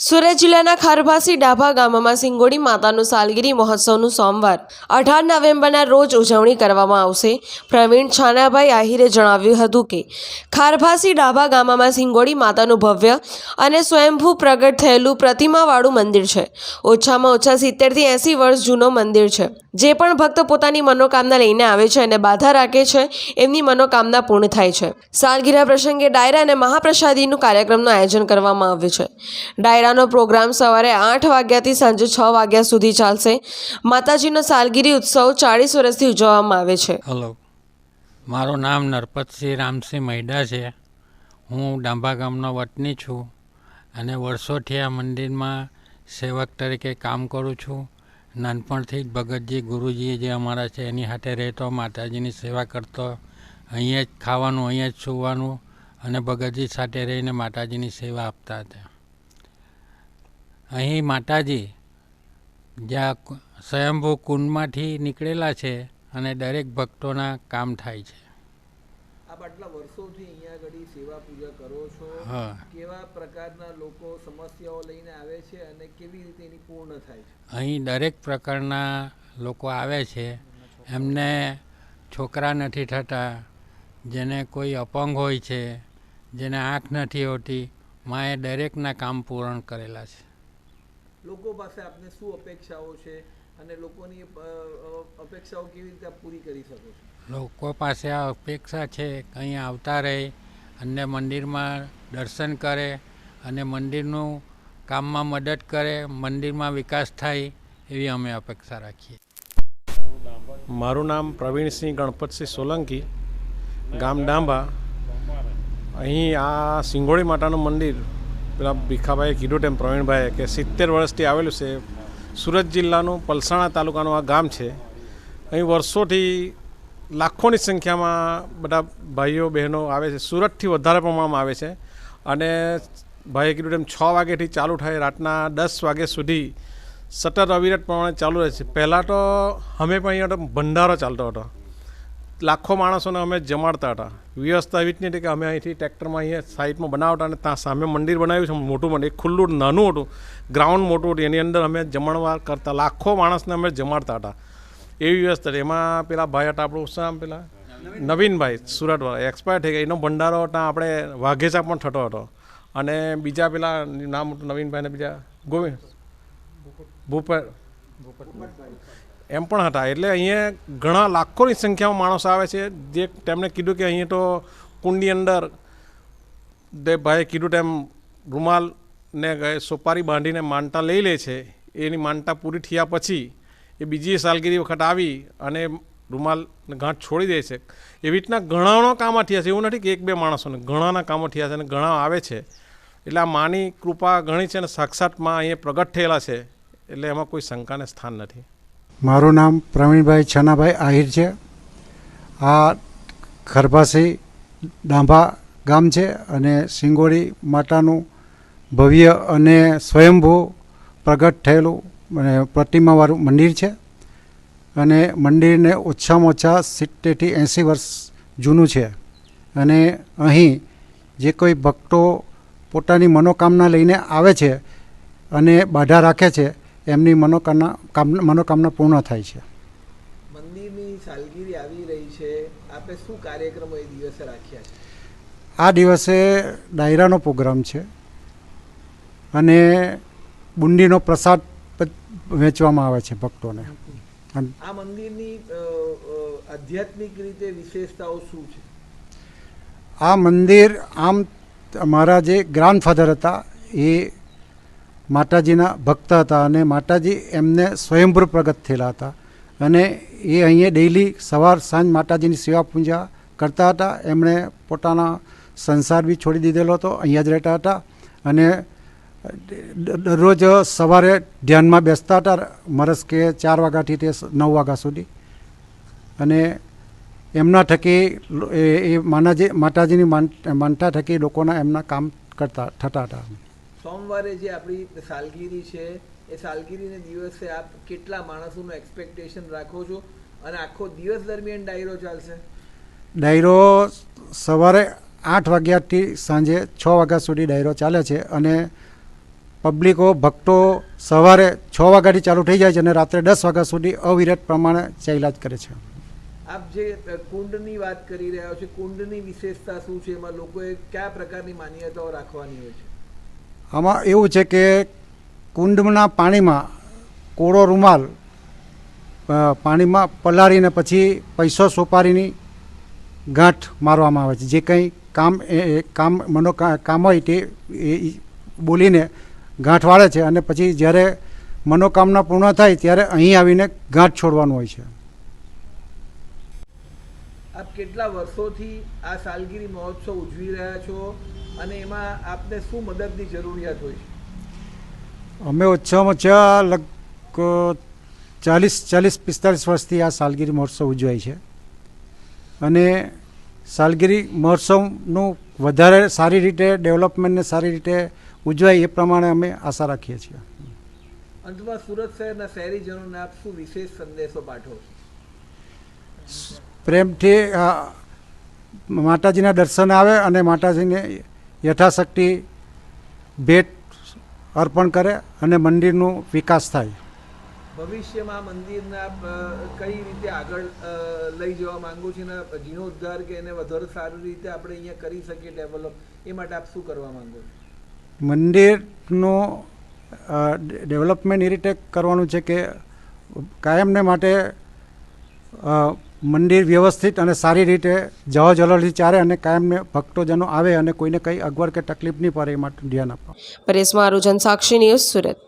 સુરત જિલ્લાના ખારભાસી ડાભા ગામમાં સિંગોડી માતાનું સાલગીરી મહોત્સવનું સોમવાર, અઢાર નવેમ્બરના રોજ ઉજવણી કરવામાં આવશે. પ્રવીણ છાનાભાઈ આહિરે જણાવ્યું હતું કે, ખારભાસી ડાભા ગામમાં સિંગોડી માતાનું ભવ્ય અને સ્વયંભૂ પ્રગટ થયેલું પ્રતિમાવાળું મંદિર છે. ઓછામાં ઓછા સિત્તેરથી એંસી વર્ષ જૂનો મંદિર છે. જે પણ ભક્ત પોતાની મનોકામના લઈને આવે છે અને બાધા રાખે છે, એમની મનોકામના પૂર્ણ થાય છે. સાલગીરા પ્રસંગે ડાયરા અને મહાપ્રસાદીનું કાર્યક્રમનું આયોજન કરવામાં આવ્યું છે. ડાયરાનો પ્રોગ્રામ સવારે આઠ વાગ્યાથી સાંજે છ વાગ્યા સુધી ચાલશે. માતાજીનો સાલગીરી ઉત્સવ ચાળીસ વર્ષથી ઉજવવામાં આવે છે. હલો મારું નામ નરપતસિંહ રામસિંહ મૈડા છે. હું ડાંભા ગામનો વતની છું અને વર્ષોથી આ મંદિરમાં સેવક તરીકે કામ કરું છું. નાનપણથી જ ભગતજી ગુરુજી જે અમારા છે, એની સાથે રહેતો, માતાજીની સેવા કરતો, અહીંયા જ ખાવાનું, અહીંયા જ સુવાનું અને ભગતજી સાથે રહીને માતાજીની સેવા આપતા હતા. અહીં માતાજી જ્યાં સ્વયંભૂ કુંડમાંથી નીકળેલા છે અને દરેક ભક્તોના કામ થાય છે. આપ આટલા વર્ષોથી અહીંયા આગળ સેવા પૂજા કરો છો. હા. કેવા પ્રકારના લોકો સમસ્યાઓ લઈને આવે છે અને કેવી રીતે એની પૂર્ણ થાય છે? અહીં દરેક પ્રકારના લોકો આવે છે. એમને છોકરા નથી થતા જેને કોઈ અપંગ હોય છે જેને આંખ નથી હોતી માએ દરેકના કામ પૂર્ણ કરેલા છે. લોકો પાસે આપને શું અપેક્ષાઓ છે અને લોકોની અપેક્ષાઓ કેવી રીતે પૂરી કરી શકો છો? લોકો પાસે આ અપેક્ષા છે કંઈ અહીં આવતા રહે અને મંદિરમાં દર્શન કરે અને મંદિરનું કામમાં મદદ કરે મંદિરમાં વિકાસ થાય એવી અમે અપેક્ષા રાખીએ. મારું નામ પ્રવીણસિંહ ગણપતસિંહ સોલંકી ગામ ડાંબા અહીં આ સિંગોળી માતાનું મંદિર પેલા ભીખાભાઈએ કીધું તેમ પ્રવીણભાઈએ કે સિત્તેર વર્ષથી આવેલું છે. સુરત જિલ્લાનું પલસાણા તાલુકાનું આ ગામ છે. અહીં વર્ષોથી લાખોની સંખ્યામાં બધા ભાઈઓ, બહેનો આવે છે. સુરતથી વધારે પ્રમાણમાં આવે છે. અને ભાઈએ કીધું તેમ છ વાગ્યાથી ચાલુ થાય. રાતના દસ વાગ્યા સુધી સતત અવિરત પ્રમાણે ચાલુ રહે છે. પહેલાં તો અમે પણ અહીંયા ભંડારો ચાલતો હતો. લાખો માણસોને અમે જમાડતા હતા. વ્યવસ્થા એવી જ કે અમે અહીંથી ટ્રેક્ટરમાં અહીંયા સાઈડમાં બનાવતા અને ત્યાં સામે મંદિર બનાવ્યું છે, મોટું મંદિર ખુલ્લું નાનું હતું, ગ્રાઉન્ડ મોટું હતું, એની અંદર અમે જમણવાર કરતા લાખો માણસને અમે જમાડતા હતા. એવી વ્યવસ્થા એમાં પેલા ભાઈ હતા આપણું, શું નામ પેલા? નવીનભાઈ, સુરતવાળા એક્સપાયર થઈ ગયા. એનો ભંડારો ત્યાં આપણે વાઘેચા પણ થતો હતો. અને બીજા પેલા નામ નવીનભાઈને બીજા, ગોવિંદ? ભૂપે એમ પણ હતા. એટલે અહીંયા ઘણા લાખોની સંખ્યામાં માણસો આવે છે. જે તેમણે કીધું કે અહીંયા તો કુંડની અંદર જે ભાઈએ કીધું તેમ રૂમાલને સોપારી બાંધીને માનતા લઈ લે છે. એની માનતા પૂરી થયા પછી એ બીજી સાલગીરી વખત આવી અને રૂમાલ ગાંઠ છોડી દે છે. એવી રીતના ઘણાનો કામો થયા છે. એવું નથી કે એક બે માણસોને. ઘણાના કામો થયા છે અને ઘણા આવે છે. એટલે આ માની કૃપા ઘણી છે અને સાક્ષાતમાં અહીંયા પ્રગટ થયેલા છે. એટલે એમાં કોઈ શંકાને સ્થાન નથી. મારું નામ પ્રવીણભાઈ છનાભાઈ આહિર છે. આ ખરભાસી ડાંભા ગામ છે અને સિંગોડી માતાનું ભવ્ય અને સ્વયંભૂ પ્રગટ થયેલું અને પ્રતિમાવાળું મંદિર છે. અને મંદિરને ઓછામાં ઓછા સિત્તેરથી એંસી વર્ષ જૂનું છે. અને અહીં જે કોઈ ભક્તો પોતાની મનોકામના લઈને આવે છે અને બાધા રાખે છે એમની મનોકામના મનોકામના પૂર્ણ થાય છે. મંદિરની સાલગીરી આવી રહી છે. આપણે શું કાર્યક્રમો એ દિવસે રાખ્યા છે? આ દિવસે ડાયરાનો પ્રોગ્રામ છે. અને બુંદીનો પ્રસાદ વેચવામાં આવે છે ભક્તોને. આ મંદિરની આધ્યાત્મિક રીતે વિશેષતાઓ શું છે? આ મંદિર આમ મારા જે ગ્રાન્ડફાધર હતા એ માતાજીના ભક્ત હતા અને માતાજી એમને સ્વયંભૂ પ્રગટ થયેલા હતા. અને એ અહીંયા ડેઈલી સવાર સાંજ માતાજીની સેવા પૂજા કરતા હતા. એમણે પોતાના સંસાર બી છોડી દીધેલો હતો, અહીંયા જ રહેતા હતા અને દરરોજ સવારે ધ્યાનમાં બેસતા હતા, મરસ કે ચાર વાગ્યાથી તે નવ વાગ્યા સુધી. અને એમના થકી એ માનાજી, માતાજીની માન- માનતા થકી લોકોના એમના કામ કરતા, થતા હતા. સોમવારે જે આપણી સાલગીરી છે એ સાલગીરીને દિવસે આપ કેટલા માણસોનું એક્સપેક્ટેશન રાખો છો? અને આખો દિવસ દરમિયાન ડાયરો ચાલશે? ડાયરો સવારે આઠ વાગ્યાથી સાંજે છ વાગ્યા સુધી ડાયરો ચાલે છે અને પબ્લિકો ભક્તો સવારે છ વાગ્યાથી ચાલુ થઈ જાય છે અને રાત્રે દસ વાગ્યા સુધી અવિરત પ્રમાણે ચાલ્યા જ કરે છે. આપ જે કુંડની વાત કરી રહ્યા છો કુંડની વિશેષતા શું છે? એમાં લોકોએ કયા પ્રકારની માન્યતાઓ રાખવાની હોય છે? આમાં એવું છે કે કુંડના પાણીમાં કોળો રૂમાલ પાણીમાં પલાળીને પછી પૈસો સોપારીની ગાંઠ મારવામાં આવે છે. જે કંઈ કામ, એ કામ, મનો કામ હોય તે એ બોલીને ગાંઠ વાળે છે અને પછી જ્યારે મનોકામના પૂર્ણ થાય ત્યારે અહીં આવીને ગાંઠ છોડવાનું હોય છે. આપ કેટલા વર્ષોથી આ સાલગીરી મહોત્સવ ઉજવી રહ્યા છો અને એમાં આપને શું મદદની જરૂરિયાત હોય છે? અમે ઓછામાં ઓછા લગ ચાલીસ ચાલીસ પિસ્તાલીસ વર્ષથી આ સાલગીરી મહોત્સવ ઉજવાય છે. અને સાલગીરી મહોત્સવનું વધારે સારી રીતે ડેવલપમેન્ટને સારી રીતે ઉજવાય એ પ્રમાણે અમે આશા રાખીએ છીએ. અંતમાં સુરત શહેરના શહેરીજનોને આપ શું વિશેષ સંદેશો પાઠવો પ્રેમથી માતાજીના દર્શન આવે અને માતાજીને યથાશક્તિ ભેટ અર્પણ કરે અને મંદિરનો વિકાસ થાય. ભવિષ્યમાં મંદિરના કઈ રીતે આગળ લઈ જવા માંગુ છે? અને જીર્ણોદ્ધાર કે એને વધારે સારી રીતે આપણે અહીંયા કરી શકીએ ડેવલપ એ માટે આપ શું કરવા માંગો છો? મંદિરનું ડેવલપમેન્ટ એ રીતે કરવાનું છે કે કાયમને માટે મંદિર વ્યવસ્થિત અને સારી રીતે જવા જલરથી ચાલે અને કાયમને ભક્તોજનો આવે અને કોઈને કંઈ અગવડ કે તકલીફ નહીં પડે એ માટે ધ્યાન આપવા. પરેશ મારુજન સાક્ષી ન્યૂઝ સુરત.